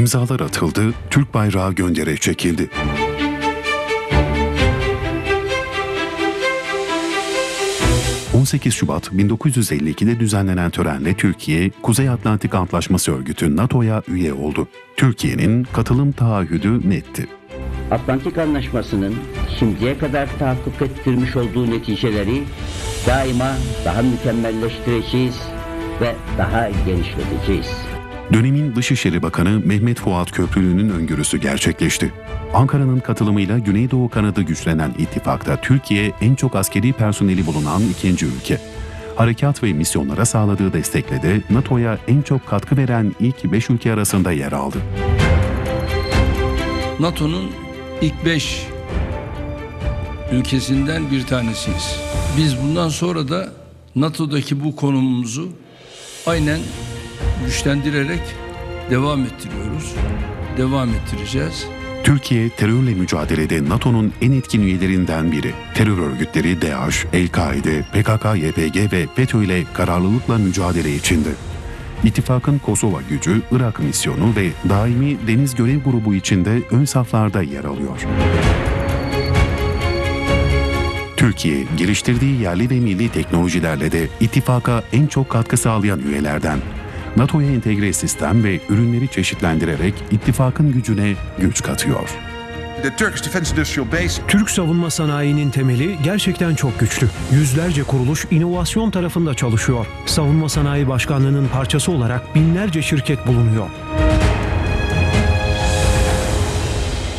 İmzalar atıldı, Türk bayrağı göndere çekildi. ...18 Şubat 1952'de düzenlenen törenle Türkiye, Kuzey Atlantik Antlaşması Örgütü NATO'ya üye oldu. Türkiye'nin katılım taahhüdü netti. Atlantik Anlaşması'nın şimdiye kadar tahakkuk ettirmiş olduğu neticeleri daima daha mükemmelleştireceğiz ve daha genişleteceğiz. Dönemin Dışişleri Bakanı Mehmet Fuat Köprülü'nün öngörüsü gerçekleşti. Ankara'nın katılımıyla Güneydoğu kanadı güçlenen ittifakta Türkiye en çok askeri personeli bulunan ikinci ülke. Harekat ve misyonlara sağladığı destekle de NATO'ya en çok katkı veren ilk 5 ülke arasında yer aldı. NATO'nun ilk 5 ülkesinden bir tanesiyiz. Biz bundan sonra da NATO'daki bu konumumuzu aynen güçlendirerek devam ettiriyoruz. Devam ettireceğiz. Türkiye terörle mücadelede NATO'nun en etkin üyelerinden biri. Terör örgütleri DAEŞ, El-Kaide, PKK, YPG ve FETÖ ile kararlılıkla mücadele içinde. İttifakın Kosova gücü, Irak misyonu ve daimi deniz görev grubu içinde ön saflarda yer alıyor. Türkiye, geliştirdiği yerli ve milli teknolojilerle de ittifaka en çok katkı sağlayan üyelerden. NATO'ya entegre sistem ve ürünleri çeşitlendirerek ittifakın gücüne güç katıyor. The Turkish Defense Industrial Base Türk savunma sanayinin temeli gerçekten çok güçlü. Yüzlerce kuruluş inovasyon tarafında çalışıyor. Savunma Sanayi Başkanlığı'nın parçası olarak binlerce şirket bulunuyor.